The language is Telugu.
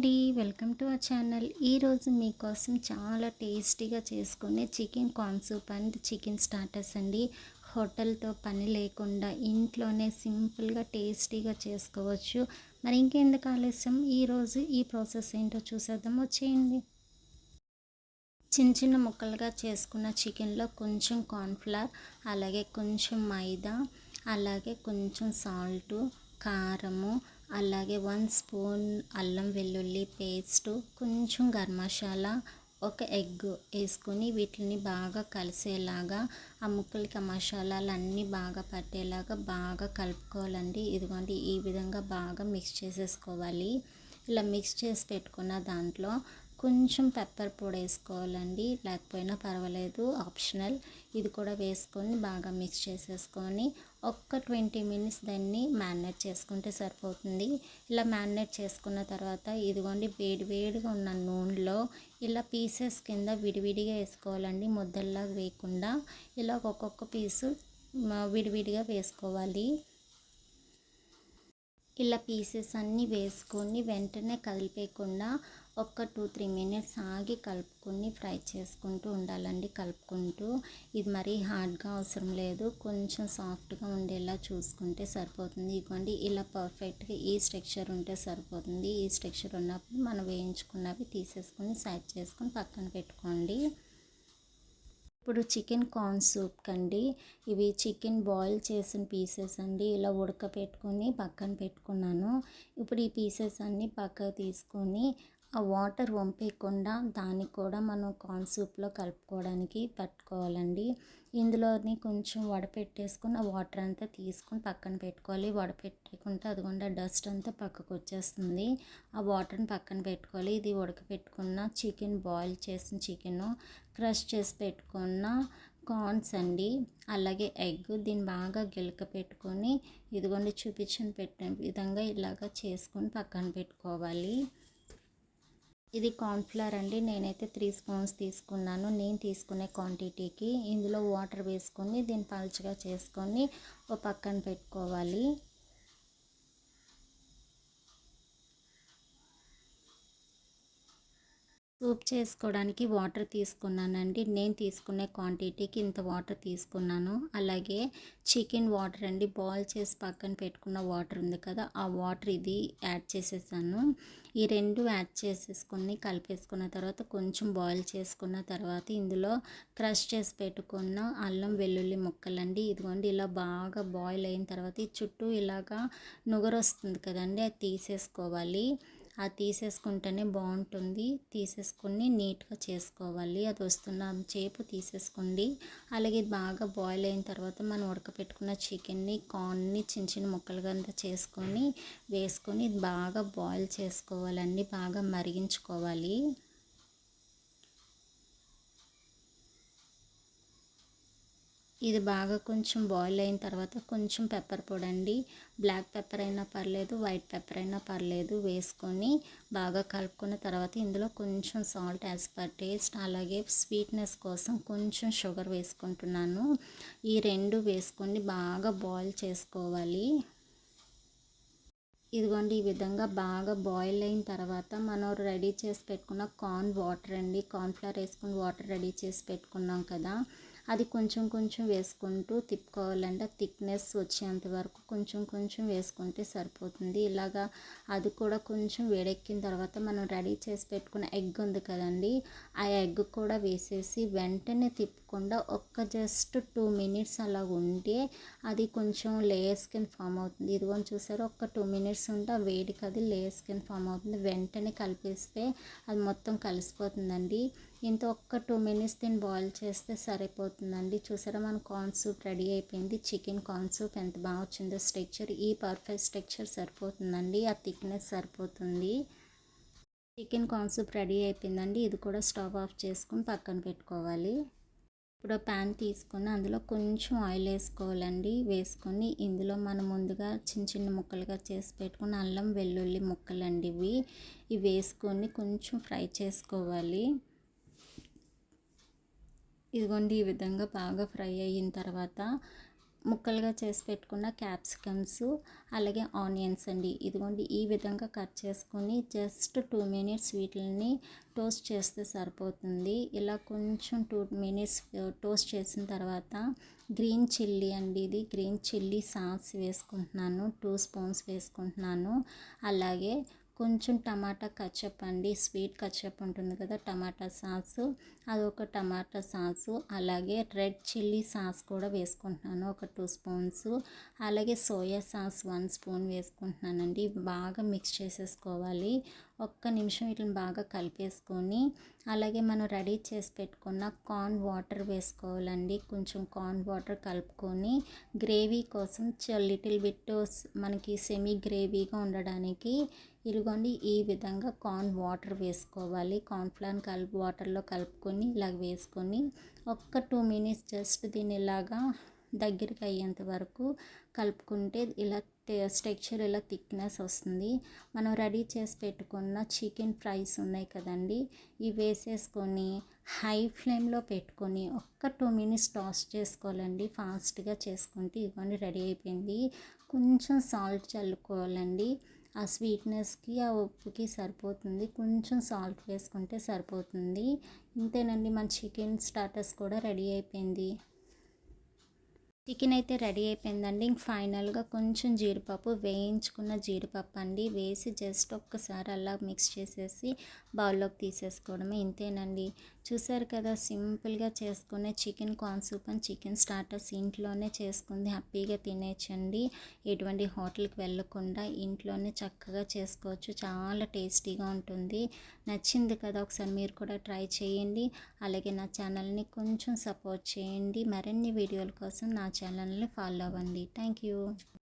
అండి వెల్కమ్ టు అవర్ ఛానల్. ఈరోజు మీకోసం చాలా టేస్టీగా చేసుకునే chicken corn soup and chicken starters అండి. హోటల్తో పని లేకుండా ఇంట్లోనే సింపుల్గా టేస్టీగా చేసుకోవచ్చు. మరి ఇంకెందుకు ఆలస్యం? ఈరోజు ఈ ప్రాసెస్ ఏంటో చూసేద్దాం. వచ్చేయండి. చిన్న చిన్న ముక్కలుగా చేసుకున్న చికెన్లో కొంచెం కార్న్ఫ్లవర్ అలాగే కొంచెం మైదా అలాగే కొంచెం సాల్టు కారము అలాగే వన్ స్పూన్ అల్లం వెల్లుల్లి పేస్టు కొంచెం గరం మసాలా ఒక ఎగ్ వేసుకొని వీటిని బాగా కలిసేలాగా ఆ ముక్కలకి ఆ మసాలాలు అన్నీ బాగా పట్టేలాగా బాగా కలుపుకోవాలండి. ఇదిగోండి ఈ విధంగా బాగా మిక్స్ చేసేసుకోవాలి. ఇలా మిక్స్ చేసి పెట్టుకున్న దాంట్లో కొంచెం పెప్పర్ పొడి వేసుకోవాలండి. లేకపోయినా పర్వాలేదు ఆప్షనల్ ఇది కూడా వేసుకొని బాగా మిక్స్ చేసేసుకొని ఒక్క ట్వంటీ మినిట్స్ దాన్ని మ్యారినేట్ చేసుకుంటే సరిపోతుంది. ఇలా మ్యారినేట్ చేసుకున్న తర్వాత ఇదిగోండి వేడి వేడిగా ఉన్న నూనెలో ఇలా పీసెస్ కింద విడివిడిగా వేసుకోవాలండి. ముద్దల్లా వేయకుండా ఇలా ఒక్కొక్క పీసు విడివిడిగా వేసుకోవాలి. ఇలా పీసెస్ అన్నీ వేసుకొని వెంటనే కదిలిపోయకుండా ఒక్క టూ త్రీ మినిట్స్ ఆగి కలుపుకొని ఫ్రై చేసుకుంటూ ఉండాలండి. కలుపుకుంటూ ఇది మరీ హార్డ్గా అవసరం లేదు. కొంచెం సాఫ్ట్గా ఉండేలా చూసుకుంటే సరిపోతుంది. ఇదిగోండి ఇలా పర్ఫెక్ట్గా ఈ స్ట్రక్చర్ ఉంటే సరిపోతుంది. ఈ స్ట్రక్చర్ ఉన్నప్పుడు మనం వేయించుకున్నవి తీసేసుకొని సైడ్ చేసుకొని పక్కన పెట్టుకోండి. ఇప్పుడు చికెన్ కార్న్ సూప్ కండి. ఇవి చికెన్ బాయిల్ చేసిన పీసెస్ అండి. ఇలా ఉడకపెట్టుకొని పక్కన పెట్టుకున్నాను. ఇప్పుడు ఈ పీసెస్ అన్నీ పక్కకు తీసుకొని ఆ వాటర్ వంపేయకుండా దాన్ని కూడా మనం కార్న్ సూప్లో కలుపుకోవడానికి పెట్టుకోవాలండి. ఇందులోని కొంచెం వడపెట్టేసుకుని ఆ వాటర్ అంతా తీసుకుని పక్కన పెట్టుకోవాలి. వడపెట్టుకుంటే అదిగోండి డస్ట్ అంతా పక్కకు వచ్చేస్తుంది. ఆ వాటర్ని పక్కన పెట్టుకోవాలి. ఇది ఉడకపెట్టుకున్న చికెన్ బాయిల్ చేసిన చికెన్ క్రష్ చేసి పెట్టుకున్న కార్న్స్ అండి. అలాగే ఎగ్ దీన్ని బాగా గిలక పెట్టుకొని ఇదిగోండి చూపించిన పెట్టిన విధంగా ఇలాగ చేసుకొని పక్కన పెట్టుకోవాలి. ఇది కార్న్ఫ్లవర్ అండి. నేనైతే త్రీ స్పూన్స్ తీసుకున్నాను. నేను తీసుకునే క్వాంటిటీకి ఇందులో వాటర్ వేసుకొని దీన్ని పలుచగా చేసుకొని ఒక పక్కన పెట్టుకోవాలి. సూప్ చేసుకోవడానికి వాటర్ తీసుకున్నానండి. నేను తీసుకునే క్వాంటిటీకి ఇంత వాటర్ తీసుకున్నాను. అలాగే చికెన్ వాటర్ అండి. బాయిల్ చేసి పక్కన పెట్టుకున్న వాటర్ ఉంది కదా ఆ వాటర్ ఇది యాడ్ చేసేసాను. ఈ రెండు యాడ్ చేసేసుకుని కలిపేసుకున్న తర్వాత కొంచెం బాయిల్ చేసుకున్న తర్వాత ఇందులో క్రష్ చేసి పెట్టుకున్న అల్లం వెల్లుల్లి ముక్కలండి. ఇదిగోండి ఇలా బాగా బాయిల్ అయిన తర్వాత ఈ చుట్టూ ఇలాగా నుగరొస్తుంది కదండి అది తీసేసుకోవాలి. అది తీసేసుకుంటేనే బాగుంటుంది. తీసేసుకుని నీట్గా చేసుకోవాలి. అది వస్తున్న చేపు తీసేసుకోండి. అలాగే బాగా బాయిల్ అయిన తర్వాత మనం ఉడకపెట్టుకున్న చికెన్ని కార్న్ని చిన్న చిన్న ముక్కలుగా అంతా చేసుకొని వేసుకొని బాగా బాయిల్ చేసుకోవాలండి. బాగా మరిగించుకోవాలి. ఇది బాగా కొంచెం బాయిల్ అయిన తర్వాత కొంచెం పెప్పర్ పొడి అండి బ్లాక్ పెప్పర్ అయినా పర్లేదు వైట్ పెప్పర్ అయినా పర్లేదు వేసుకొని బాగా కలుపుకున్న తర్వాత ఇందులో కొంచెం సాల్ట్ యాజ్ పర్ టేస్ట్ అలాగే స్వీట్నెస్ కోసం కొంచెం షుగర్ వేసుకుంటున్నాను. ఈ రెండు వేసుకొని బాగా బాయిల్ చేసుకోవాలి. ఇదిగోండి ఈ విధంగా బాగా బాయిల్ అయిన తర్వాత మనం రెడీ చేసి పెట్టుకున్న కార్న్ వాటర్ అండి. కార్న్ఫ్లవర్ వేసుకుని వాటర్ రెడీ చేసి పెట్టుకున్నాం కదా. అది కొంచెం కొంచెం వేసుకుంటూ తిప్పుకోవాలంటే థిక్నెస్ వచ్చేంత వరకు కొంచెం కొంచెం వేసుకుంటే సరిపోతుంది. ఇలాగా అది కూడా కొంచెం వేడెక్కిన తర్వాత మనం రెడీ చేసి పెట్టుకున్న ఎగ్ ఉంది కదండి ఆ ఎగ్ కూడా వేసేసి వెంటనే తిప్పకుండా ఒక్క జస్ట్ టూ మినిట్స్ అలా ఉంటే అది కొంచెం లేయర్ స్కిన్ ఫామ్ అవుతుంది. ఇదిగోని చూసారు ఒక్క టూ మినిట్స్ ఉంటే ఆ వేడికి అది లేయర్ స్కిన్ ఫామ్ అవుతుంది. వెంటనే కలిపేస్తే అది మొత్తం కలిసిపోతుందండి. ఇంత ఒక్క టూ మినిట్స్ దీన్ని బాయిల్ చేస్తే సరిపోతుందండి. చూసారా మన కార్న్ సూప్ రెడీ అయిపోయింది. చికెన్ కార్న్ సూప్ ఎంత బాగా వచ్చిందో స్ట్రక్చర్. ఈ పర్ఫెక్ట్ స్ట్రక్చర్ సరిపోతుందండి. ఆ థిక్నెస్ సరిపోతుంది. చికెన్ కార్న్ సూప్ రెడీ అయిపోయిందండి. ఇది కూడా స్టవ్ ఆఫ్ చేసుకుని పక్కన పెట్టుకోవాలి. ఇప్పుడు ప్యాన్ తీసుకొని అందులో కొంచెం ఆయిల్ వేసుకోవాలండి. వేసుకొని ఇందులో మనం ముందుగా చిన్న చిన్న ముక్కలుగా చేసి పెట్టుకుని అల్లం వెల్లుల్లి ముక్కలండి ఇవి. ఇవి వేసుకొని కొంచెం ఫ్రై చేసుకోవాలి. ఇదిగోండి ఈ విధంగా బాగా ఫ్రై అయిన తర్వాత ముక్కలుగా చేసి పెట్టుకున్న క్యాప్సికమ్స్ అలాగే ఆనియన్స్ అండి. ఇదిగోండి ఈ విధంగా కట్ చేసుకొని జస్ట్ టూ మినిట్స్ వీటిని టోస్ట్ చేస్తే సరిపోతుంది. ఇలా కొంచెం టూ మినిట్స్ టోస్ట్ చేసిన తర్వాత గ్రీన్ చిల్లీ అండి ఇది. గ్రీన్ చిల్లీ సాస్ వేసుకుంటున్నాను టూ స్పూన్స్ వేసుకుంటున్నాను. అలాగే కొంచెం టమాటా కచ్చప్ అండి స్వీట్ కచ్చప్ ఉంటుంది కదా టమాటా సాసు అదొక టమాటా సాసు అలాగే రెడ్ చిల్లీ సాస్ కూడా వేసుకుంటున్నాను ఒక టూ స్పూన్స్ అలాగే సోయా సాస్ వన్ స్పూన్ వేసుకుంటున్నానండి బాగా మిక్స్ చేసేసుకోవాలి. ఒక్క నిమిషం వీటిని బాగా కలిపేసుకొని అలాగే మనం రెడీ చేసి పెట్టుకున్న కార్న్ వాటర్ వేసుకోవాలండి. కొంచెం కార్న్ వాటర్ కలుపుకొని గ్రేవీ కోసం లిటిల్ బిట్ మనకి సెమీ గ్రేవీగా ఉండడానికి ఇదిగోండి ఈ విధంగా కార్న్ వాటర్ వేసుకోవాలి. కార్న్ఫ్లాన్ కలుపు వాటర్లో కలుపుకొని ఇలా వేసుకొని ఒక్క టూ మినిట్స్ జస్ట్ దీన్ని ఇలాగా దగ్గరికి అయ్యేంత వరకు కలుపుకుంటే ఇలా స్ట్రక్చర్ ఇలా థిక్నెస్ వస్తుంది. మనం రెడీ చేసి పెట్టుకున్న చికెన్ ఫ్రైస్ ఉన్నాయి కదండి ఇవి వేసేసుకొని హై ఫ్లేమ్లో పెట్టుకొని ఒక్క టూ మినిట్స్ టాస్ చేసుకోవాలండి. ఫాస్ట్గా చేసుకుంటే ఇవన్నీ రెడీ అయిపోయింది. కొంచెం సాల్ట్ చల్లుకోవాలండి. ఆ స్వీట్నెస్కి ఆ ఉప్పుకి సరిపోతుంది. కొంచెం సాల్ట్ వేసుకుంటే సరిపోతుంది. ఇంతేనండి మన చికెన్ స్టార్టర్స్ కూడా రెడీ అయిపోయింది. చికెన్ అయితే రెడీ అయిపోయిందండి. ఇంక ఫైనల్గా కొంచెం జీడిపప్పు వేయించుకున్న జీడిపప్పు అండి. వేసి జస్ట్ ఒక్కసారి అలా మిక్స్ చేసేసి బౌల్లోకి తీసేసుకోవడమే. ఇంతేనండి. చూసారు కదా సింపుల్గా చేసుకునే chicken corn soup and chicken starters ఇంట్లోనే చేసుకుంది. హ్యాపీగా తినేయచ్చండి. ఎటువంటి హోటల్కి వెళ్ళకుండా ఇంట్లోనే చక్కగా చేసుకోవచ్చు. చాలా టేస్టీగా ఉంటుంది. నచ్చింది కదా ఒకసారి మీరు కూడా ట్రై చేయండి. అలాగే నా ఛానల్ని కొంచెం సపోర్ట్ చేయండి. మరిన్ని వీడియోల కోసం నా ఛానల్ని ఫాలో అవ్వండి. Thank you.